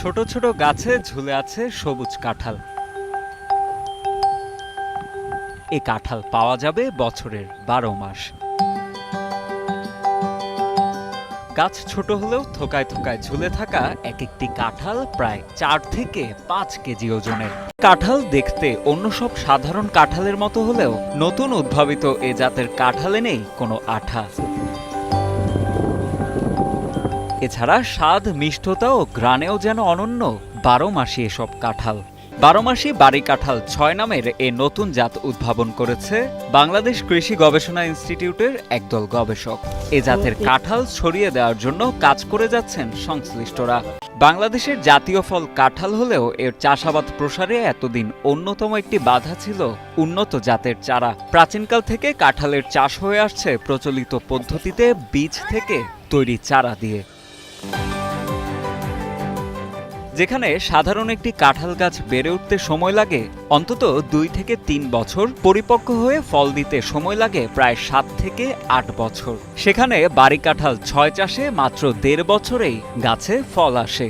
ছোট ছোট গাছে ঝুলে আছে সবুজ কাঁঠাল। এ কাঁঠাল পাওয়া যাবে বছরের বারো মাস। গাছ ছোট হলেও থোকায় থোকায় ঝুলে থাকা এক একটি কাঁঠাল প্রায় চার থেকে পাঁচ কেজি ওজনের। কাঁঠাল দেখতে অন্য সব সাধারণ কাঁঠালের মতো হলেও নতুন উদ্ভাবিত এ জাতের কাঁঠালে নেই কোনো আঠা। এছাড়া স্বাদ মিষ্টতা ও গ্রানেও যেন অনন্য বারো মাসি এসব কাঁঠাল। বারো মাসি বাড়ি কাঁঠাল ছয় নামের এ নতুন জাত উদ্ভাবন করেছে বাংলাদেশ কৃষি গবেষণা ইনস্টিটিউটের একদল গবেষক। এ জাতের কাঁঠাল ছড়িয়ে দেওয়ার জন্য কাজ করে যাচ্ছেন সংশ্লিষ্টরা। বাংলাদেশের জাতীয় ফল কাঁঠাল হলেও এর চাষাবাদ প্রসারে এতদিন অন্যতম একটি বাধা ছিল উন্নত জাতের চারা। প্রাচীনকাল থেকে কাঁঠালের চাষ হয়ে আসছে প্রচলিত পদ্ধতিতে বীজ থেকে তৈরি চারা দিয়ে। যেখানে সাধারণ একটি কাঁঠাল গাছ বেড়ে উঠতে সময় লাগে, অন্তত দুই থেকে তিন বছর পরিপক্ক হয়ে ফল দিতে সময় লাগে প্রায় সাত থেকে আট বছর। সেখানে বাড়ি কাঁঠাল ছয় চাষে মাত্র দেড় বছরেই গাছে ফল আসে।